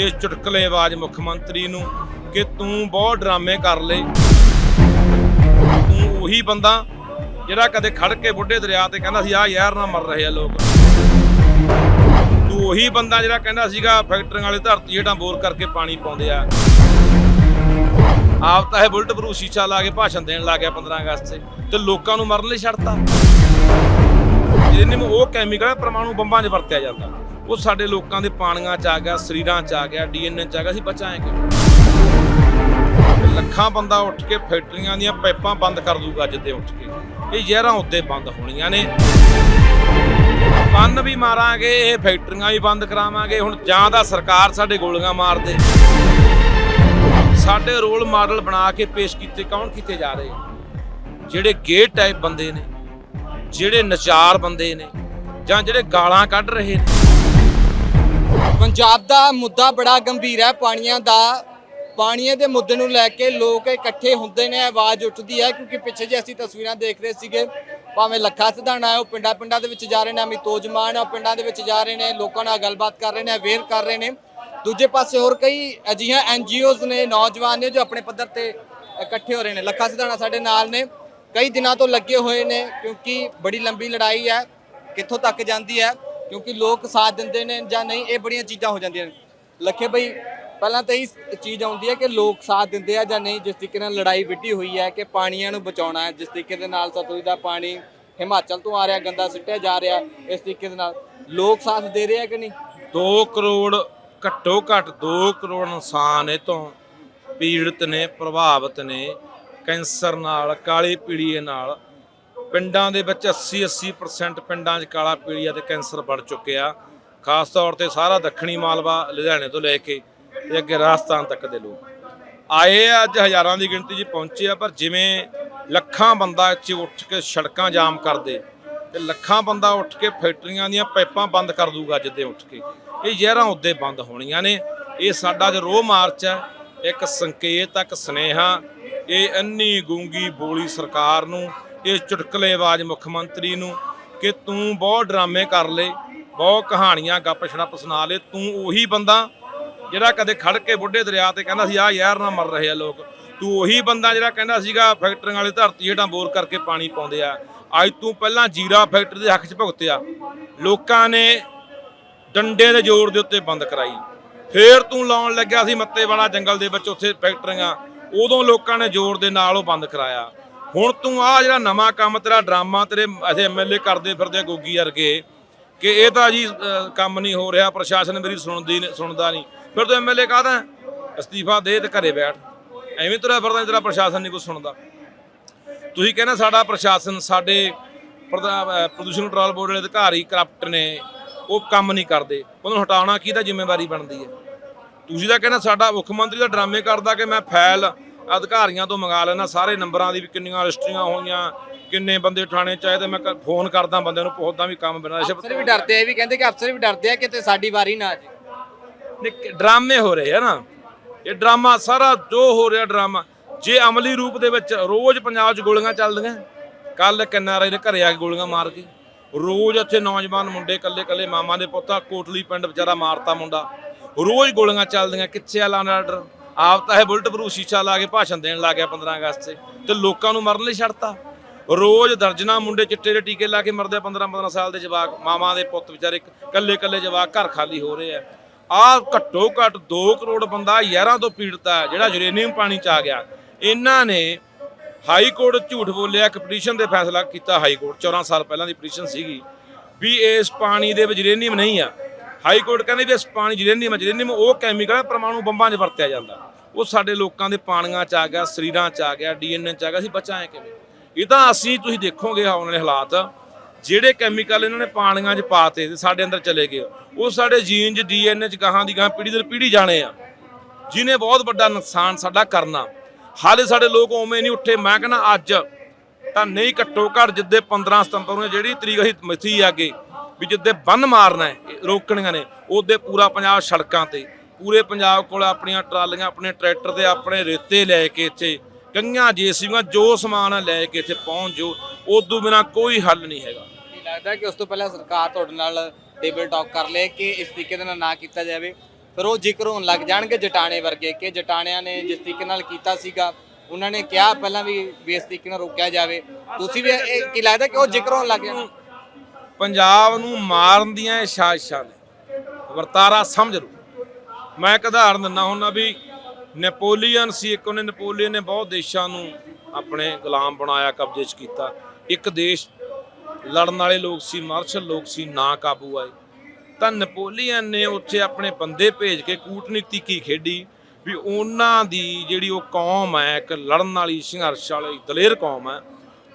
ਇਹ ਚੁਟਕਲੇਬਾਜ਼ ਮੁੱਖ ਮੰਤਰੀ ਨੂੰ ਕਿ ਤੂੰ ਬਹੁਤ ਡਰਾਮੇ ਕਰ ਲਏ। ਤੂੰ ਉਹੀ ਬੰਦਾ ਜਿਹੜਾ ਕਦੇ ਖੜ ਕੇ ਬੁੱਢੇ ਦਰਿਆ ਤੇ ਕਹਿੰਦਾ ਸੀ ਆ ਯਾਰ ਨਾ ਮਰ ਰਹੇ ਆ ਲੋਕ। ਤੂੰ ਉਹੀ ਬੰਦਾ ਜਿਹੜਾ ਕਹਿੰਦਾ ਸੀਗਾ, ਫੈਕਟਰੀਆਂ ਵਾਲੇ ਧਰਤੀ ਹੇਠਾਂ ਬੋਰ ਕਰਕੇ ਪਾਣੀ ਪਾਉਂਦੇ ਆ। ਆਪ ਤਾਂ ਇਹ ਬੁਲਟ ਪ੍ਰੂਫ ਸ਼ੀਸ਼ਾ ਲਾ ਕੇ ਭਾਸ਼ਣ ਦੇਣ ਲੱਗ ਗਿਆ 15 ਅਗਸਤ ਤੇ ਤੇ ਲੋਕਾਂ ਨੂੰ ਮਰਨ ਲਈ ਛੱਡਤਾ। ਜਿਹਨੇ ਉਹ ਕੈਮੀਕਲ ਪਰਮਾਣੂ ਬੰਬਾਂ 'ਚ ਵਰਤਿਆ ਜਾਂਦਾ। ਉਹ ਸਾਡੇ ਲੋਕਾਂ ਦੇ ਪਾਣੀਆਂ 'ਚ ਆ ਗਿਆ, ਸਰੀਰਾਂ 'ਚ ਆ ਗਿਆ, ਡੀਐਨਏ 'ਚ ਆ ਗਿਆ, ਅਸੀਂ ਬਚਾਏ ਕਿ ਲੱਖਾਂ ਬੰਦਾ ਉੱਠ ਕੇ ਫੈਕਟਰੀਆਂ ਦੀਆਂ ਪਾਈਪਾਂ ਬੰਦ ਕਰ ਦੂਗਾ ਜਿੱਦੇ ਉੱਠ ਕੇ। ਇਹ ਜ਼ਹਿਰਾਂ ਉੱਤੇ ਬੰਦ ਹੋਣੀਆਂ ਨੇ। ਬੰਨ ਵੀ ਮਾਰਾਂਗੇ, ਇਹ ਫੈਕਟਰੀਆਂ ਵੀ ਬੰਦ ਕਰਾਵਾਂਗੇ। ਹੁਣ ਜਾਂ ਤਾਂ ਸਰਕਾਰ ਸਾਡੇ ਗੋਲੀਆਂ ਮਾਰਦੇ ਸਾਡੇ ਰੋਲ ਮਾਡਲ ਬਣਾ ਕੇ ਪੇਸ਼ ਕੀਤੇ, ਕੌਣ ਕੀਤੇ ਜਾ ਰਹੇ? ਜਿਹੜੇ ਗੇ ਟਾਈਪ ਬੰਦੇ ਨੇ, ਜਿਹੜੇ ਨਚਾਰ ਬੰਦੇ ਨੇ, ਜਾਂ ਜਿਹੜੇ ਗਾਲਾਂ ਕੱਢ ਰਹੇ ਨੇ। ਪੰਜਾਬ ਦਾ ਮੁੱਦਾ ਬੜਾ ਗੰਭੀਰ ਹੈ। ਪਾਣੀਆਂ ਦਾ ਪਾਣੀਆਂ ਦੇ ਮੁੱਦੇ ਨੂੰ ਲੈ ਕੇ ਲੋਕ ਇਕੱਠੇ ਹੁੰਦੇ ਨੇ, ਆਵਾਜ਼ ਉੱਠਦੀ ਹੈ, ਕਿਉਂਕਿ ਪਿੱਛੇ ਜੇ ਅਸੀਂ ਤਸਵੀਰਾਂ ਦੇਖ ਰਹੇ ਸੀਗੇ। ਭਾਵੇਂ ਲੱਖਾ ਸਿਧਾਣਾ ਹੈ, ਉਹ ਪਿੰਡਾਂ ਪਿੰਡਾਂ ਦੇ ਵਿੱਚ ਜਾ ਰਹੇ ਨੇ ਅਮਿਤੋਜ ਮਾਨ ਉਹ ਪਿੰਡਾਂ ਦੇ ਵਿੱਚ ਜਾ ਰਹੇ ਨੇ, ਲੋਕਾਂ ਨਾਲ ਗੱਲਬਾਤ ਕਰ ਰਹੇ ਨੇ, ਅਵੇਅਰ ਕਰ ਰਹੇ ਨੇ। ਦੂਜੇ ਪਾਸੇ ਹੋਰ ਕਈ ਅਜਿਹੀਆਂ ਐਨਜੀਓਜ਼ ਨੇ, ਨੌਜਵਾਨ ਨੇ, ਜੋ ਆਪਣੇ ਪੱਧਰ ਤੇ ਇਕੱਠੇ ਹੋ ਰਹੇ ਨੇ। ਲੱਖਾ ਸਿਧਾਣਾ ਸਾਡੇ ਨਾਲ ਨੇ। ਕਈ ਦਿਨਾਂ ਤੋਂ ਲੱਗੇ ਹੋਏ ਨੇ, ਕਿਉਂਕਿ ਬੜੀ ਲੰਬੀ ਲੜਾਈ ਹੈ, ਕਿੱਥੋਂ ਤੱਕ ਜਾਂਦੀ ਹੈ। ਕਿਉਂਕਿ ਲੋਕ ਸਾਥ ਦਿੰਦੇ ਨੇ ਜਾਂ ਨਹੀਂ, ਇਹ ਬੜੀਆਂ ਚੀਜ਼ਾਂ ਹੋ ਜਾਂਦੀਆਂ ਨੇ। ਲੱਖੇ ਬਈ, ਪਹਿਲਾਂ ਤਾਂ ਇਹ ਚੀਜ਼ ਆਉਂਦੀ ਹੈ ਕਿ ਲੋਕ ਸਾਥ ਦਿੰਦੇ ਆ ਜਾਂ ਨਹੀਂ, ਜਿਸ ਤਰੀਕੇ ਨਾਲ ਲੜਾਈ ਵਿੱਢੀ ਹੋਈ ਹੈ ਕਿ ਪਾਣੀਆਂ ਨੂੰ ਬਚਾਉਣਾ ਹੈ, ਜਿਸ ਤਰੀਕੇ ਦੇ ਨਾਲ ਸਤਲੁਜ ਦਾ ਪਾਣੀ ਹਿਮਾਚਲ ਤੋਂ ਆ ਰਿਹਾ, ਗੰਦਾ ਸਿੱਟਿਆ ਜਾ ਰਿਹਾ, ਇਸ ਤਰੀਕੇ ਦੇ ਨਾਲ। ਲੋਕ ਸਾਥ ਦੇ ਰਹੇ ਆ ਕਿ ਨਹੀਂ? 2 ਕਰੋੜ, ਘੱਟੋ ਘੱਟ 2 ਕਰੋੜ ਇਨਸਾਨ ਇਹ ਤੋਂ ਪੀੜਤ ਨੇ, ਪ੍ਰਭਾਵਿਤ ਨੇ, ਕੈਂਸਰ ਨਾਲ, ਕਾਲੀ ਪੀੜੀਏ ਨਾਲ। ਪਿੰਡਾਂ ਦੇ ਵਿੱਚ 80 80% ਪਿੰਡਾਂ 'ਚ ਕਾਲਾ ਪੀਲੀਆ ਤੇ ਕੈਂਸਰ ਵੱਧ ਚੁੱਕਿਆ ਖਾਸ ਤੌਰ ਤੇ ਸਾਰਾ ਦੱਖਣੀ ਮਾਲਵਾ ਲੁਧਿਆਣੇ ਤੋਂ ਲੈ ਕੇ ਤੇ ਅੱਗੇ ਰਾਜਸਥਾਨ ਤੱਕ ਦੇ ਲੋਕ। ਆਏ ਆ, ਅੱਜ ਹਜ਼ਾਰਾਂ ਦੀ ਗਿਣਤੀ 'ਚ ਪਹੁੰਚੇ ਆ, ਪਰ ਜਿਵੇਂ ਲੱਖਾਂ ਬੰਦਾ ਇੱਥੇ ਉੱਠ ਕੇ ਸੜਕਾਂ ਜਾਮ ਕਰਦੇ ਤੇ ਲੱਖਾਂ ਬੰਦਾ ਉੱਠ ਕੇ ਫੈਕਟਰੀਆਂ ਦੀਆਂ ਪਾਈਪਾਂ ਬੰਦ ਕਰ ਦੂਗਾ ਜਿੱਦੇ ਉੱਠ ਕੇ। ਇਹ ਜ਼ਹਿਰਾਂ ਉੱਤੇ ਬੰਦ ਹੋਣੀਆਂ ਨੇ। ਇਹ ਸਾਡਾ ਜੋ ਰੋਹ ਮਾਰਚ ਹੈ ਇੱਕ ਸੰਕੇਤ ਇੱਕ ਸਨੇਹਾ। ਇਹ ਅੰਨੀ ਗੂੰਗੀ ਬੋਲੀ ਸਰਕਾਰ ਨੂੰ ਇਹ ਚੁਟਕਲੇਬਾਜ਼ ਮੁੱਖ ਮੰਤਰੀ ਨੂੰ ਕਿ ਤੂੰ ਬਹੁਤ ਡਰਾਮੇ ਕਰ ਲਏ, ਬਹੁਤ ਕਹਾਣੀਆਂ ਗੱਪ ਛੜਪ ਸੁਣਾ ਲਏ, ਤੂੰ ਉਹੀ ਬੰਦਾ ਜਿਹੜਾ ਕਦੇ ਖੜ ਕੇ ਬੁੱਢੇ ਦਰਿਆ ਤੇ ਕਹਿੰਦਾ ਸੀ ਆ ਯਾਰ ਨਾ ਮਰ ਰਹੇ ਆ ਲੋਕ। ਤੂੰ ਉਹੀ ਬੰਦਾ ਜਿਹੜਾ ਕਹਿੰਦਾ ਸੀਗਾ, ਫੈਕਟਰੀਆਂ ਵਾਲੇ ਧਰਤੀ ਹੇਠਾਂ ਬੋਰ ਕਰਕੇ ਪਾਣੀ ਪਾਉਂਦੇ ਆ। ਅੱਜ ਤੂੰ ਪਹਿਲਾਂ ਜੀਰਾ ਫੈਕਟਰੀ ਦੇ ਹੱਕ 'ਚ ਭੁਗਤਿਆ। ਲੋਕਾਂ ਨੇ ਡੰਡੇ ਦੇ ਜ਼ੋਰ ਦੇ ਉੱਤੇ ਬੰਦ ਕਰਾਈ। ਫੇਰ ਤੂੰ ਲਾਉਣ ਲੱਗਿਆ ਸੀ ਮੱਤੇ ਵਾਲਾ ਜੰਗਲ ਦੇ ਵਿੱਚ ਉੱਥੇ ਫੈਕਟਰੀਆਂ। ਉਦੋਂ ਲੋਕਾਂ ਨੇ ਜ਼ੋਰ ਦੇ ਨਾਲ ਉਹ ਬੰਦ ਕਰਾਇਆ। ਹੁਣ ਤੂੰ ਆ ਜਿਹੜਾ ਨਵਾਂ ਕੰਮ ਤੇਰਾ ਡਰਾਮਾ ਤੇਰੇ ਅਸੀਂ ਐਮਐਲਏ ਕਰਦੇ ਫਿਰਦੇ ਗੋਗੀ ਵਰਗੇ, ਕਿ ਇਹ ਤਾਂ ਜੀ ਕੰਮ ਨਹੀਂ ਹੋ ਰਿਹਾ, ਪ੍ਰਸ਼ਾਸਨ ਮੇਰੀ ਸੁਣਦੀ ਨਹੀਂ ਸੁਣਦਾ ਨਹੀਂ। ਫਿਰ ਤੂੰ ਐਮਐਲਏ ਕਾਹਦਾ? ਅਸਤੀਫਾ ਦੇ ਤੇ ਘਰੇ ਬੈਠ। ਐਵੇਂ ਤੇਰਾ ਫਿਰਦਾ ਤੇਰਾ ਪ੍ਰਸ਼ਾਸਨ ਨਹੀਂ ਕੁਝ ਸੁਣਦਾ। ਤੁਸੀਂ ਕਹਿੰਦੇ ਸਾਡਾ ਪ੍ਰਸ਼ਾਸਨ, ਸਾਡੇ ਪ੍ਰਧਾ- ਪ੍ਰਦੂਸ਼ਣ ਕੰਟਰੋਲ ਬੋਰਡ ਵਾਲੇ ਅਧਿਕਾਰੀ ਕਰਪਟ ਨੇ, ਉਹ ਕੰਮ ਨਹੀਂ ਕਰਦੇ। ਉਹਨੂੰ ਹਟਾਉਣਾ ਕੀ ਤਾਂ ਜ਼ਿੰਮੇਵਾਰੀ ਬਣਦੀ ਹੈ? ਤੁਸੀਂ ਤਾਂ ਕਹਿੰਦੇ ਸਾਡਾ ਮੁੱਖ ਮੰਤਰੀ ਦਾ ਡਰਾਮੇ ਕਰਦਾ ਕਿ ਮੈਂ ਫਾਈਲ ਅਧਿਕਾਰੀਆਂ ਤੋਂ ਮੰਗਾ ਲੈਣਾ ਸਾਰੇ ਨੰਬਰਾਂ ਦੀ ਵੀ ਕਿੰਨੀਆਂ ਰਜਿਸਟਰੀਆਂ ਹੋਈਆਂ ਕਿੰਨੇ ਬੰਦੇ ਠਾਣੇ ਚਾਹੀਦੇ ਮੈਂ ਕ- ਫੋਨ ਕਰਦਾ ਬੰਦੇ ਨੂੰ ਪੁੱਛਦਾ ਵੀ ਕੰਮ ਬਿਨਾਂ ਰਿਸ਼ਵਤ ਅਫਸਰ ਵੀ ਡਰਦੇ ਆ ਇਹ ਵੀ ਕਹਿੰਦੇ ਕਿ ਅਫਸਰ ਵੀ ਡਰਦੇ ਆ ਕਿ ਤੇ ਸਾਡੀ ਵਾਰੀ ਨਾ ਆ ਜੇ। ਨੇ ਡਰਾਮੇ ਹੋ ਰਹੇ ਆ ਨਾ। ਇਹ ਡਰਾਮਾ ਸਾਰਾ ਜੋ ਹੋ ਰਿਹਾ ਡਰਾਮਾ ਜੇ ਅਮਲੀ ਰੂਪ ਦੇ ਵਿੱਚ ਰੋਜ਼ ਪੰਜਾਬ 'ਚ ਗੋਲੀਆਂ ਚੱਲਦੀਆਂ ਕੱਲ ਕਿੰਨਾਰੇ ਦੇ ਘਰੇ ਆ ਕੇ ਗੋਲੀਆਂ ਮਾਰ ਕੇ ਰੋਜ਼ ਇੱਥੇ ਨੌਜਵਾਨ ਮੁੰਡੇ ਕੱਲੇ ਕੱਲੇ ਮਾਮਾ ਦੇ ਪੁੱਤਾ ਕੋਟਲੀ ਪਿੰਡ ਵਿਚਾਰਾ ਮਾਰਤਾ ਮੁੰਡਾ ਰੋਜ਼ ਗੋਲੀਆਂ ਚੱਲਦੀਆਂ ਕਿੱਥੇ ਆ ਆਰਡਰ ਆਪ ਤਾਂ ਇਹ ਬੁਲਟ ਪ੍ਰੂਫ ਸ਼ੀਸ਼ਾ ਲਾ ਕੇ ਭਾਸ਼ਣ ਦੇਣ ਲੱਗ ਗਿਆ 15 ਅਗਸਤ ਤੇ ਤੇ ਲੋਕਾਂ ਨੂੰ ਮਰਨ ਲਈ ਛੱਡਤਾ। ਰੋਜ਼ ਦਰਜਨਾ ਮੁੰਡੇ ਚਿੱਟੇ ਦੇ ਟੀਕੇ ਲਾ ਕੇ ਮਰਦੇ 15 15 ਸਾਲ ਦੇ ਜਵਾਕ। ਮਾਵਾਂ ਦੇ ਪੁੱਤ ਵਿਚਾਰੇ ਇਕੱਲੇ ਇਕੱਲੇ ਜਵਾਕ ਘਰ ਖਾਲੀ ਹੋ ਰਹੇ ਆ। ਆ ਘੱਟੋ ਘੱਟ 2 ਕਰੋੜ ਬੰਦਾ ਯਾਰਾਂ ਤੋਂ ਪੀੜਤ ਹੈ ਜਿਹੜਾ ਯੂਰੇਨੀਅਮ ਪਾਣੀ ਚ ਆ ਗਿਆ। ਇਹਨਾਂ ਨੇ ਹਾਈ ਕੋਰਟ ਝੂਠ ਬੋਲਿਆ, ਇੱਕ ਪਟੀਸ਼ਨ ਤੇ ਫੈਸਲਾ ਕੀਤਾ ਹਾਈ ਕੋਰਟ। 14 ਸਾਲ ਪਹਿਲਾਂ ਦੀ ਪਟੀਸ਼ਨ ਸੀਗੀ ਵੀ ਇਸ ਪਾਣੀ ਦੇ ਵਿੱਚ ਯੂਰੇਨੀਅਮ ਨਹੀਂ ਆ। ਹਾਈ ਕੋਰਟ ਕਹਿੰਦੇ ਵੀ ਇਸ ਪਾਣੀ ਯੂਰੇਨੀਅਮ ਹੈ ਯੂਰੇਨੀਅਮ ਉਹ ਕੈਮੀਕਲ ਹੈ ਪਰਮਾਣੂ ਬੰਬਾਂ 'ਚ ਵਰਤਿਆ ਜਾਂਦਾ। ਉਹ ਸਾਡੇ ਲੋਕਾਂ ਦੇ ਪਾਣੀਆਂ 'ਚ ਆ ਗਿਆ, ਸਰੀਰਾਂ 'ਚ ਆ ਗਿਆ, ਡੀਐਨਏ 'ਚ ਆ ਗਿਆ, ਅਸੀਂ ਬਚਾਏ ਕਿਵੇਂ? ਇਹ ਤਾਂ ਅਸੀਂ, ਤੁਸੀਂ ਦੇਖੋਗੇ ਆਉਣ ਵਾਲੇ ਹਾਲਾਤ, ਜਿਹੜੇ ਕੈਮੀਕਲ ਇਹਨਾਂ ਨੇ ਪਾਣੀਆਂ 'ਚ ਪਾਤੇ ਤੇ ਸਾਡੇ ਅੰਦਰ ਚਲੇ ਗਏ। ਉਹ ਸਾਡੇ ਜੀਨ 'ਚ, ਡੀਐਨਏ 'ਚ, ਗਾਹਾਂ ਦੀ ਗਾਹਾਂ ਪੀੜੀ ਦਰ ਪੀੜੀ ਜਾਣੇ ਆ। ਜਿਹਨੇ ਬਹੁਤ ਵੱਡਾ ਨੁਕਸਾਨ ਸਾਡਾ ਕਰਨਾ। ਹਾਲੇ ਸਾਡੇ ਲੋਕ ਉਵੇਂ ਨਹੀਂ ਉੱਠੇ। ਮੈਂ ਕਹਿੰਦਾ ਅੱਜ ਤਾਂ ਨਹੀਂ ਘੱਟੋ ਘੱਟ ਜਿੱਦੇ 15 ਸਤੰਬਰ ਨੂੰ ਜਿਹੜੀ ਤਰੀਕ ਅਸੀਂ ਮਿੱਥੀ ਆ ਅੱਗੇ ਵੀ ਜਿੱਦੇ ਬੰਨ ਮਾਰਨਾ ਹੈ, ਰੋਕਣੀਆਂ ਨੇ ਉਹਦੇ ਪੂਰਾ ਪੰਜਾਬ ਸੜਕਾਂ ਤੇ। ਪੂਰੇ ਪੰਜਾਬ ਕੋਲ ਆਪਣੀਆਂ ਟਰਾਲੀਆਂ ਆਪਣੇ ਟਰੈਕਟਰ ਤੇ ਆਪਣੇ ਰੇਤੇ ਲੈ ਕੇ ਇੱਥੇ ਕਈਆਂ ਜੇਸੀਆਂ ਜੋ ਸਮਾਨ ਲੈ ਕੇ ਇੱਥੇ ਪਹੁੰਚ ਜੋ ਉਦੋਂ ਬਿਨਾ ਕੋਈ ਹੱਲ ਨਹੀਂ ਹੈਗਾ। ਕੀ ਲੱਗਦਾ ਕਿ ਉਸ ਤੋਂ ਪਹਿਲਾਂ ਸਰਕਾਰ ਤੁਹਾਡੇ ਨਾਲ ਟੇਬਲ ਟਾਕ ਕਰ ਲੇ ਕਿ ਇਸ ਤਰੀਕੇ ਦੇ ਨਾਲ ਨਾ ਕੀਤਾ ਜਾਵੇ? ਫਿਰ ਉਹ ਜ਼ਿਕਰ ਹੋਣ ਲੱਗ ਜਾਣਗੇ ਜਟਾਣੇ ਵਰਗੇ ਕਿ ਜਟਾਣਿਆਂ ਨੇ ਜਿਸ ਤਰੀਕੇ ਨਾਲ ਕੀਤਾ ਸੀਗਾ ਉਹਨਾਂ ਨੇ ਕਿਹਾ ਪਹਿਲਾਂ ਵੀ ਵੀ ਇਸ ਤਰੀਕੇ ਨਾਲ ਰੋਕਿਆ ਜਾਵੇ। ਤੁਸੀਂ ਵੀ ਇਹ ਕੀ ਲੱਗਦਾ ਕਿ ਉਹ ਜ਼ਿਕਰ ਹੋਣ ਲੱਗ ਜਾਣ ਪੰਜਾਬ ਨੂੰ ਮਾਰਨ ਦੀਆਂ ਇਹ ਸਾਜ਼ਿਸ਼ਾਂ ਨੇ। ਵਰਤਾਰਾ ਸਮਝ ਲਓ। ਮੈਂ ਇੱਕ ਉਦਾਹਰਨ ਦਿੰਦਾ ਹੁੰਦਾ ਵੀ ਨੈਪੋਲੀਅਨ ਸੀ, ਇੱਕ ਉਹਨੇ ਨੈਪੋਲੀਅਨ ਨੇ ਬਹੁਤ ਦੇਸ਼ਾਂ ਨੂੰ ਆਪਣੇ ਗੁਲਾਮ ਬਣਾਇਆ, ਕਬਜ਼ੇ 'ਚ ਕੀਤਾ। ਇੱਕ ਦੇਸ਼ ਲੜਨ ਵਾਲੇ ਲੋਕ ਸੀ, ਮਾਰਸ਼ਲ ਲੋਕ ਸੀ, ਨਾ ਕਾਬੂ ਆਏ। ਤਾਂ ਨੈਪੋਲੀਅਨ ਨੇ ਉੱਥੇ ਆਪਣੇ ਬੰਦੇ ਭੇਜ ਕੇ ਕੂਟਨੀਤੀ ਕੀ ਖੇਡੀ? ਵੀ ਉਹਨਾਂ ਦੀ ਜਿਹੜੀ ਉਹ ਕੌਮ ਹੈ, ਇੱਕ ਲੜਨ ਵਾਲੀ, ਸੰਘਰਸ਼ ਵਾਲੀ ਦਲੇਰ ਕੌਮ ਹੈ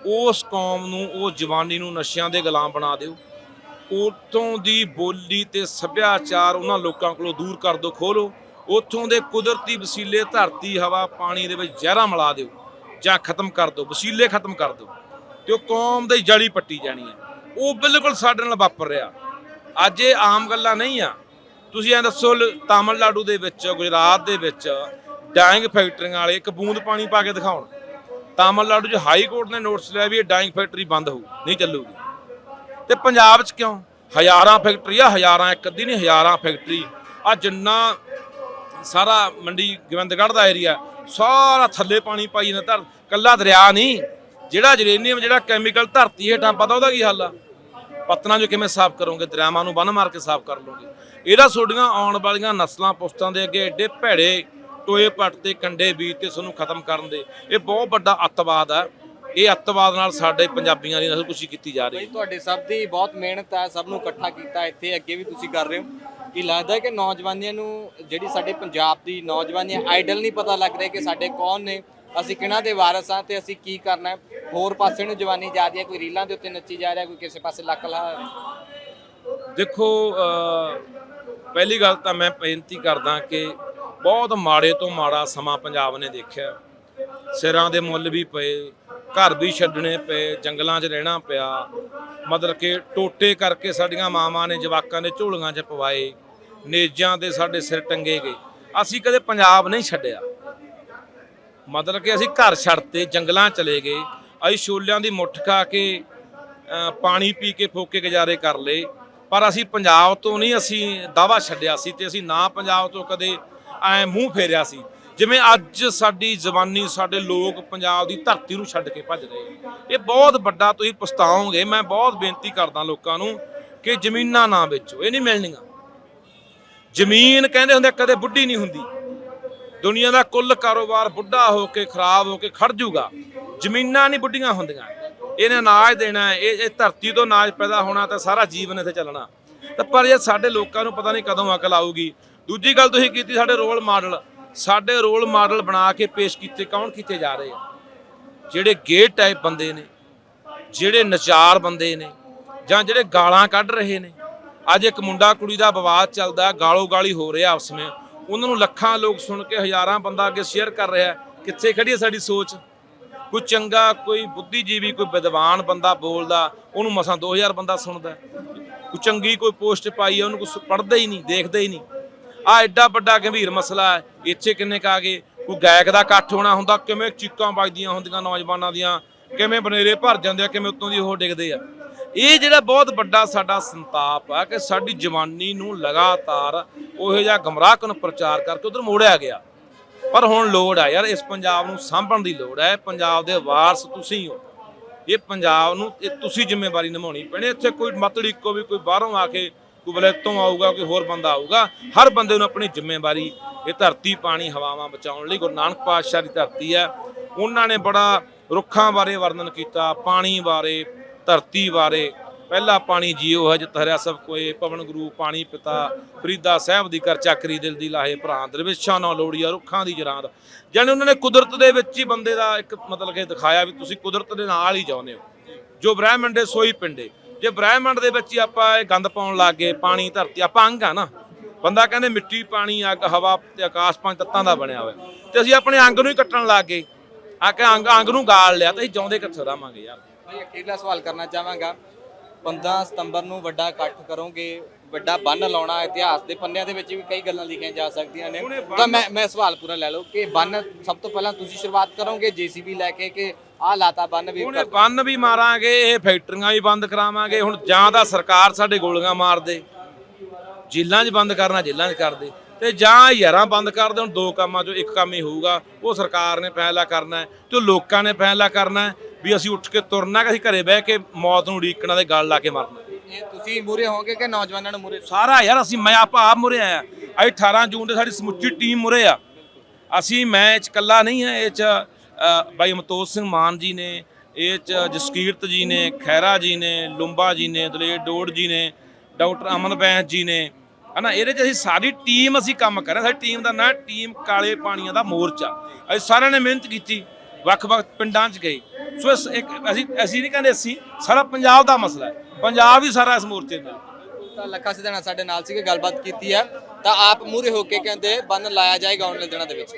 ਉਸ ਕੌਮ ਨੂੰ, ਉਹ ਜਵਾਨੀ ਨੂੰ ਨਸ਼ਿਆਂ ਦੇ ਗੁਲਾਮ ਬਣਾ ਦਿਓ। ਉਤੋਂ ਦੀ ਬੋਲੀ ਤੇ ਸੱਭਿਆਚਾਰ ਉਹਨਾਂ ਲੋਕਾਂ ਕੋਲੋਂ ਦੂਰ ਕਰ ਦਿਓ ਖੋਲੋ ਉਥੋਂ ਦੇ ਕੁਦਰਤੀ ਵਸੀਲੇ, ਧਰਤੀ, ਹਵਾ, ਪਾਣੀ ਦੇ ਵਿੱਚ ਜ਼ਹਿਰਾਂ ਮਿਲਾ ਦਿਓ ਜਾਂ ਖਤਮ ਕਰ ਦਿਓ, ਵਸੀਲੇ ਖਤਮ ਕਰ ਦਿਓ ਤੇ ਉਹ ਕੌਮ ਦੇ ਜੜੀ ਪੱਟੀ ਜਾਣੀ ਹੈ। ਉਹ ਬਿਲਕੁਲ ਸਾਡੇ ਨਾਲ ਵਾਪਰ ਰਿਹਾ। ਅੱਜ ਇਹ ਆਮ ਗੱਲਾਂ ਨਹੀਂ ਆ। ਤੁਸੀਂ ਐ ਦੱਸੋ, ਲ- ਤਾਮਿਲਨਾਡੂ ਦੇ ਵਿੱਚ, ਗੁਜਰਾਤ ਦੇ ਵਿੱਚ, ਡਾਇੰਗ ਫੈਕਟਰੀਆਂ ਵਾਲੇ ਇੱਕ ਬੂੰਦ ਪਾਣੀ ਪਾ ਕੇ ਦਿਖਾਉਣ। ਤਾਮਿਲਨਾਡੂ 'ਚ ਹਾਈ ਕੋਰਟ ਨੇ ਨੋਟਿਸ ਲਿਆ ਵੀ ਇਹ ਡਾਇੰਗ ਫੈਕਟਰੀ ਬੰਦ ਹੋਊ, ਨਹੀਂ ਚੱਲੂਗੀ। ਤੇ ਪੰਜਾਬ 'ਚ ਕਿਉਂ? ਹਜ਼ਾਰਾਂ ਫੈਕਟਰੀ ਆ, ਹਜ਼ਾਰਾਂ ਇੱਕ ਅੱਧੀ ਨਹੀਂ, ਹਜ਼ਾਰਾਂ ਫੈਕਟਰੀ। ਆ ਜਿੰਨਾ ਸਾਰਾ ਮੰਡੀ ਗੋਬਿੰਦਗੜ੍ਹ ਦਾ ਏਰੀਆ ਸਾਰਾ ਥੱਲੇ ਪਾਣੀ ਪਾਈ ਜਾਂਦਾ ਧਰ, ਕੱਲਾ ਦਰਿਆ ਨਹੀਂ। ਜਿਹੜਾ ਜਰੇਨੀਅਮ, ਜਿਹੜਾ ਕੈਮੀਕਲ ਧਰਤੀ ਹੇਠਾਂ, ਪਤਾ ਉਹਦਾ ਕੀ ਹੱਲ ਆ? ਪਤਨਾ ਜੋ ਕਿਵੇਂ ਸਾਫ਼ ਕਰੋਗੇ? ਦਰਿਆਵਾਂ ਨੂੰ ਬੰਨ ਮਾਰ ਕੇ ਸਾਫ਼ ਕਰ ਲੋਗੇ ਇਹਦਾ ਤੁਹਾਡੀਆਂ ਆਉਣ ਵਾਲੀਆਂ ਨਸਲਾਂ ਪੁਸਤਾਂ ਦੇ ਅੱਗੇ ਐਡੇ ਭੈੜੇ ਟੋਏ ਪੱਟ ਤੇ ਕੰਡੇ ਬੀਜ ਤੇ ਤੁਹਾਨੂੰ ਖਤਮ ਕਰਨ ਦੇ। ਇਹ ਬਹੁਤ ਵੱਡਾ ਅੱਤਵਾਦ ਆ। ਇਹ ਅੱਤਵਾਦ ਨਾਲ ਸਾਡੇ ਪੰਜਾਬੀਆਂ ਦੀ ਨਸਲਕੁਸ਼ੀ ਕੀਤੀ ਜਾ ਰਹੀ ਹੈ। ਤੁਹਾਡੇ ਸਭ ਦੀ ਬਹੁਤ ਮਿਹਨਤ ਹੈ ਸਭ ਨੂੰ ਇਕੱਠਾ ਕੀਤਾ ਇੱਥੇ ਅੱਗੇ ਵੀ ਤੁਸੀਂ ਕਰ ਰਹੇ ਹੋ। ਕੀ ਲੱਗਦਾ ਹੈ ਕਿ ਨੌਜਵਾਨੀਆਂ ਨੂੰ ਜਿਹੜੀ ਸਾਡੇ ਪੰਜਾਬ ਦੀ ਨੌਜਵਾਨੀ ਆਈਡਲ ਨਹੀਂ ਪਤਾ ਲੱਗ ਰਿਹਾ ਕਿ ਸਾਡੇ ਕੌਣ ਨੇ? ਅਸੀਂ ਕਿਹਨਾਂ ਦੇ ਵਾਰਸ ਹਾਂ ਤੇ ਅਸੀਂ ਕੀ ਕਰਨਾ ਹੈ? ਹੋਰ ਪਾਸੇ ਨੂੰ ਜਵਾਨੀ ਜਾ ਰਹੀ ਹੈ ਕੋਈ ਰੀਲਾਂ ਦੇ ਉੱਤੇ ਨੱਚੀ ਜਾ ਰਿਹਾ ਕੋਈ ਕਿਸੇ ਪਾਸੇ ਲੱਕ ਲਾ ਦੇਖੋ ਪਹਿਲੀ ਗੱਲ ਤਾਂ ਮੈਂ ਬੇਨਤੀ ਕਰਦਾ ਕਿ ਬਹੁਤ ਮਾੜੇ ਤੋਂ ਮਾੜਾ ਸਮਾਂ ਪੰਜਾਬ ਨੇ ਦੇਖਿਆ। ਸਿਰਾਂ ਦੇ ਮੁੱਲ ਵੀ ਪਏ, ਘਰ ਵੀ ਛੱਡਣੇ ਪਏ, ਜੰਗਲਾਂ 'ਚ ਰਹਿਣਾ ਪਿਆ। ਮਤਲਬ ਕਿ ਟੋਟੇ ਕਰਕੇ ਸਾਡੀਆਂ ਮਾਵਾਂ ਨੇ, ਜਵਾਕਾਂ ਦੇ ਝੋਲੀਆਂ 'ਚ ਪਵਾਏ, ਨੇਜਾਂ ਦੇ ਸਾਡੇ ਸਿਰ ਟੰਗੇ ਗਏ। ਅਸੀਂ ਕਦੇ ਪੰਜਾਬ ਨਹੀਂ ਛੱਡਿਆ। ਮਤਲਬ ਕਿ ਅਸੀਂ ਘਰ ਛੱਡਤੇ, ਜੰਗਲਾਂ ਚਲੇ ਗਏ। ਅਸੀਂ ਛੋਲਿਆਂ ਦੀ ਮੁੱਠ ਖਾ ਕੇ ਪਾਣੀ ਪੀ ਕੇ, ਫੋਕੇ ਗੁਜ਼ਾਰੇ ਕਰ ਲਏ। ਪਰ ਅਸੀਂ ਪੰਜਾਬ ਤੋਂ ਨਹੀਂ, ਅਸੀਂ ਦਾਵਾ ਛੱਡਿਆ ਸੀ ਤੇ ਅਸੀਂ ਨਾ ਪੰਜਾਬ ਤੋਂ ਕਦੇ ਐ ਮੂੰਹ ਫੇਰਿਆ ਸੀ। ਜਿਵੇਂ ਅੱਜ ਸਾਡੀ ਜ਼ਬਾਨੀ ਸਾਡੇ ਲੋਕ ਪੰਜਾਬ ਦੀ ਧਰਤੀ ਨੂੰ ਛੱਡ ਕੇ ਭੱਜ ਰਹੇ ਆ। ਇਹ ਬਹੁਤ ਵੱਡਾ ਤੁਸੀਂ ਪਛਤਾਓਗੇ, ਮੈਂ ਬਹੁਤ ਬੇਨਤੀ ਕਰਦਾ ਲੋਕਾਂ ਨੂੰ ਕਿ ਜ਼ਮੀਨਾਂ ਨਾ ਵੇਚੋ, ਇਹ ਨਹੀਂ ਮਿਲਣੀਆਂ। ਜ਼ਮੀਨ ਕਹਿੰਦੇ ਹੁੰਦੇ ਕਦੇ ਬੁੱਢੀ ਨਹੀਂ ਹੁੰਦੀ। ਦੁਨੀਆ ਦਾ ਕੁੱਲ ਕਾਰੋਬਾਰ ਬੁੱਢਾ ਹੋ ਕੇ ਖਰਾਬ ਹੋ ਕੇ ਖੜ ਜੂਗਾ। ਜ਼ਮੀਨਾਂ ਨਹੀਂ ਬੁੱਢੀਆਂ ਹੁੰਦੀਆਂ। ਇਹਨੇ ਅਨਾਜ ਦੇਣਾ ਇਹ ਇਹ ਧਰਤੀ ਤੋਂ ਅਨਾਜ ਪੈਦਾ ਹੋਣਾ ਤਾਂ ਸਾਰਾ ਜੀਵਨ ਇੱਥੇ ਚੱਲਣਾ। ਤਾਂ ਪਰ ਇਹ ਸਾਡੇ ਲੋਕਾਂ ਨੂੰ ਪਤਾ ਨਹੀਂ ਕਦੋਂ ਅਕਲ ਆਊਗੀ। ਦੂਜੀ ਗੱਲ ਤੁਸੀਂ ਕੀਤੀ ਸਾਡੇ ਰੋਲ ਮਾਡਲ। ਸਾਡੇ ਰੋਲ ਮਾਡਲ ਬਣਾ ਕੇ ਪੇਸ਼ ਕੀਤੇ ਕੌਣ ਕੀਤੇ ਜਾ ਰਹੇ ਆ? ਜਿਹੜੇ ਗੇ ਟਾਈਪ ਬੰਦੇ ਨੇ, ਜਿਹੜੇ ਨਚਾਰ ਬੰਦੇ ਨੇ, ਜਾਂ ਜਿਹੜੇ ਗਾਲਾਂ ਕੱਢ ਰਹੇ ਨੇ। ਅੱਜ ਇੱਕ ਮੁੰਡਾ ਕੁੜੀ ਦਾ ਵਿਵਾਦ ਚੱਲਦਾ, ਗਾਲੋ ਗਾਲੀ ਹੋ ਰਿਹਾ ਆਪਸ ਵਿੱਚ। ਉਹਨਾਂ ਨੂੰ ਲੱਖਾਂ ਲੋਕ ਸੁਣ ਕੇ, ਹਜ਼ਾਰਾਂ ਬੰਦਾ ਅੱਗੇ ਸ਼ੇਅਰ ਕਰ ਰਿਹਾ ਕਿੱਥੇ ਖੜੀ ਹੈ ਸਾਡੀ ਸੋਚ? ਕੋਈ ਚੰਗਾ, ਕੋਈ ਬੁੱਧੀਜੀਵੀ, ਕੋਈ ਵਿਦਵਾਨ ਬੰਦਾ ਬੋਲਦਾ, ਉਹਨੂੰ ਮਸਾਂ 2000 ਬੰਦਾ ਸੁਣਦਾ ਕੋਈ ਚੰਗੀ ਕੋਈ ਪੋਸਟ ਪਾਈ ਹੈ, ਉਹਨੂੰ ਕੋਈ ਪੜ੍ਹਦਾ ਹੀ ਨਹੀਂ, ਦੇਖਦਾ ਹੀ ਨਹੀਂ। ਆ ਐਡਾ ਵੱਡਾ ਗੰਭੀਰ ਮਸਲਾ ਹੈ। ਇੱਥੇ ਕਿੰਨੇ ਕਾ ਗਏ? ਕੋਈ ਗਾਇਕ ਦਾ ਇਕੱਠ ਹੋਣਾ ਹੁੰਦਾ, ਕਿਵੇਂ ਚੀਕਾਂ ਵੱਜਦੀਆਂ ਹੁੰਦੀਆਂ ਨੌਜਵਾਨਾਂ ਦੀਆਂ? ਕਿਵੇਂ ਬਨੇਰੇ ਭਰ ਜਾਂਦੇ ਆ, ਕਿਵੇਂ ਉੱਤੋਂ ਦੀ ਉਹ ਡਿੱਗਦੇ ਆ? ਇਹ ਜਿਹੜਾ ਬਹੁਤ ਵੱਡਾ ਸਾਡਾ ਸੰਤਾਪ ਆ ਕਿ ਸਾਡੀ ਜਵਾਨੀ ਨੂੰ ਲਗਾਤਾਰ ਉਹੋ ਜਿਹਾ ਗਮਰਾਹਕਨ ਪ੍ਰਚਾਰ ਕਰਕੇ ਉਧਰ ਮੋੜਿਆ ਗਿਆ। ਪਰ ਹੁਣ ਲੋੜ ਆ ਯਾਰ, ਇਸ ਪੰਜਾਬ ਨੂੰ ਸਾਂਭਣ ਦੀ ਲੋੜ ਹੈ ਪੰਜਾਬ ਦੇ ਵਾਰਸ ਤੁਸੀਂ ਹੋ। ਇਹ ਪੰਜਾਬ ਨੂੰ, ਇਹ ਤੁਸੀਂ ਜ਼ਿੰਮੇਵਾਰੀ ਨਿਭਾਉਣੀ ਪੈਣੀ। ਇੱਥੇ ਕੋਈ ਮਤਲਬ ਇੱਕੋ ਵੀ ਕੋਈ ਬਾਹਰੋਂ ਆ ਕੇ ਕੋਈ ਬਲੇਤੋਂ ਆਊਗਾ ਕੋਈ ਹੋਰ ਬੰਦਾ ਆਊਗਾ। ਹਰ ਬੰਦੇ ਨੂੰ ਆਪਣੀ ਜ਼ਿੰਮੇਵਾਰੀ, ਇਹ ਧਰਤੀ ਪਾਣੀ ਹਵਾਵਾਂ ਬਚਾਉਣ ਲਈ ਗੁਰੂ ਨਾਨਕ ਪਾਤਸ਼ਾਹ ਦੀ ਧਰਤੀ ਹੈ। ਉਹਨਾਂ ਨੇ ਬੜਾ ਰੁੱਖਾਂ ਬਾਰੇ ਵਰਣਨ ਕੀਤਾ, ਪਾਣੀ ਬਾਰੇ, ਧਰਤੀ ਬਾਰੇ। ਪਹਿਲਾ ਪਾਣੀ ਜੀਓ ਹੈ, ਜਿਤ ਹਰਿਆ ਸਭ ਕੋਏ, ਪਵਨ ਗੁਰੂ, ਪਾਣੀ ਪਿਤਾ, ਫਰੀਦਾ ਸਾਹਿਬ ਦੀ ਕਰ ਚੱਕਰੀ ਦਿਲ ਦੀ ਲਾਹੇ ਭਰਾਂ ਦਰਵੇਸ਼ਾਂ ਨਾਲ ਲੋੜੀਆ, ਰੁੱਖਾਂ ਦੀ ਜਰਾਂ ਦਾ ਜਾਨੀ ਉਹਨਾਂ ਨੇ ਕੁਦਰਤ ਦੇ ਵਿੱਚ ਹੀ ਬੰਦੇ ਦਾ ਇੱਕ ਮਤਲਬ ਕਿ ਦਿਖਾਇਆ ਵੀ ਤੁਸੀਂ ਕੁਦਰਤ ਦੇ ਨਾਲ ਹੀ ਜਾਉਂਦੇ ਹੋ। ਜੋ ਬ੍ਰਹਿਮੰਡ ਦੇ ਸੋਈ ਪਿੰਡੇ ਜੇ ਬ੍ਰਹਿਮੰਡ ਦੇ ਵਿੱਚ ਹੀ ਆਪਾਂ ਇਹ ਗੰਦ ਪਾਉਣ ਲੱਗ ਗਏ ਪਾਣੀ ਧਰਤੀ ਆਪਾਂ ਅੰਗ ਆ ਨਾ। ਬੰਦਾ ਕਹਿੰਦੇ ਮਿੱਟੀ ਪਾਣੀ ਅੱਗ ਹਵਾ ਤੇ ਆਕਾਸ਼ ਪੰਜ ਤੱਤਾਂ ਦਾ ਬਣਿਆ ਹੋਇਆ। ਤੇ ਅਸੀਂ ਆਪਣੇ ਅੰਗ ਨੂੰ ਹੀ ਕੱਟਣ ਲੱਗ ਗਏ। ਆ ਕੇ ਅੰਗ ਅੰਗ ਨੂੰ ਗਾਲ ਲਿਆ ਤੇ ਅਸੀਂ ਜਿਉਂਦੇ ਕਿੱਥੇ ਰਹਾਂਗੇ ਯਾਰ। ਭਾਈ ਅਖੀਰਲਾ ਸਵਾਲ ਕਰਨਾ ਚਾਹਾਂਗਾ। 15 ਸਤੰਬਰ ਨੂੰ ਵੱਡਾ ਇਕੱਠ ਕਰੋਗੇ ਵੱਡਾ ਬੰਨ ਲਾਉਣਾ ਇਤਿਹਾਸ ਦੇ ਪੰਨਿਆਂ ਦੇ ਵਿੱਚ ਵੀ ਕਈ ਗੱਲਾਂ ਲਿਖੀਆਂ ਜਾ ਸਕਦੀਆਂ ਨੇ। ਤਾਂ ਮੈਂ ਮੈਂ ਸਵਾਲ ਪੂਰਾ ਲੈ ਲਓ ਕਿ ਬੰਨ ਸਭ ਤੋਂ ਪਹਿਲਾਂ ਤੁਸੀਂ ਸ਼ੁਰੂਆਤ ਕਰੋਗੇ ਜੀਸੀਬੀ ਲੈ ਕੇ ਕਿ ਆਹ ਲਾਤਾ ਬੰਨ ਵੀ ਉਹਨੇ ਬੰਨ ਵੀ ਮਾਰਾਂਗੇ ਇਹ ਫੈਕਟਰੀਆਂ ਵੀ ਬੰਦ ਕਰਾਵਾਂਗੇ। ਹੁਣ ਜਾਂ ਤਾਂ ਸਰਕਾਰ ਸਾਡੇ ਗੋਲੀਆਂ ਮਾਰ ਦੇ ਜੇਲ੍ਹਾਂ 'ਚ ਬੰਦ ਕਰਨਾ ਜੇਲ੍ਹਾਂ 'ਚ ਕਰ ਦੇ ਤੇ ਜਾਂ ਯਾਰਾਂ ਬੰਦ ਕਰ ਦੇਣ ਦੋ ਕੰਮਾਂ ਚੋਂ ਇੱਕ ਕੰਮ ਹੀ ਹੋਊਗਾ। ਉਹ ਸਰਕਾਰ ਨੇ ਫੈਸਲਾ ਕਰਨਾ ਹੈ ਤੇ ਲੋਕਾਂ ਨੇ ਫੈਸਲਾ ਕਰਨਾ ਹੈ ਵੀ ਅਸੀਂ ਉੱਠ ਕੇ ਤੁਰਨਾ ਕਿ ਅਸੀਂ ਘਰੇ ਬਹਿ ਕੇ ਮੌਤ ਨੂੰ ਉਡੀਕਣਾ ਤੇ ਗਲ ਲਾ ਕੇ ਮਰਨਾ ਇਹ ਤੁਸੀਂ ਮੂਰੇ ਹੋਗੇ ਕਿ ਨੌਜਵਾਨਾਂ ਨੂੰ ਮੂਰੇ ਸਾਰਾ ਯਾਰ ਅਸੀਂ ਮੈਂ ਆਪ ਆਪ ਮੁਰੇ ਆਇਆ। ਅੱਜ 18 ਜੂਨ ਦੇ ਸਾਡੀ ਸਮੁੱਚੀ ਟੀਮ ਮੁਰੇ ਆ। ਅਸੀਂ ਮੈਂ ਇਹ ਚ ਇਕੱਲਾ ਨਹੀਂ ਹੈ ਇਹ ਚ ਬਾਈ ਮਤੋਜ ਸਿੰਘ ਮਾਨ ਜੀ ਨੇ, ਇਹ ਚ ਜਸਕੀਰਤ ਜੀ ਨੇ ਖੈਰਾ ਜੀ ਨੇ, ਲੁੰਬਾ ਜੀ ਨੇ ਦਲੇਰ ਡੋੜ ਜੀ ਨੇ, ਡਾਕਟਰ ਅਮਨ ਬੈਂਸ ਜੀ ਨੇ, ਹਨਾ, ਇਹਦੇ ਚ ਅਸੀਂ ਸਾਰੀ ਟੀਮ ਅਸੀਂ ਕੰਮ ਕਰ ਰਹੇ ਹਾਂ। ਸਾਡੀ ਟੀਮ ਦਾ ਨਾਂ ਟੀਮ ਕਾਲੇ ਪਾਣੀਆਂ ਦਾ ਮੋਰਚਾ। ਅਸੀਂ ਸਾਰਿਆਂ ਨੇ ਮਿਹਨਤ ਕੀਤੀ, ਵੱਖ-ਵੱਖ ਪਿੰਡਾਂ 'ਚ ਗਏ। ਸੋ ਇਸ ਇੱਕ, ਅਸੀਂ ਅਸੀਂ ਨਹੀਂ ਕਹਿੰਦੇ ਅਸੀਂ, ਸਾਰਾ ਪੰਜਾਬ ਦਾ ਮਸਲਾ ਹੈ। ਪੰਜਾਬ ਹੀ ਸਾਰਾ ਇਸ ਮੋਰਚੇ ਨਾਲ ਤਾਂ ਲੱਖਾ ਸਿਧਾਣਾ ਸਾਡੇ ਨਾਲ ਸੀਗੇ, ਗੱਲਬਾਤ ਕੀਤੀ ਹੈ। ਤਾਂ ਆਪ ਮੂਰੇ ਹੋ ਕੇ ਕਹਿੰਦੇ, ਬੰਨ ਲਾਇਆ ਜਾਏਗਾ ਉਹਨਾਂ ਦਿਨਾਂ ਦੇ ਵਿੱਚ।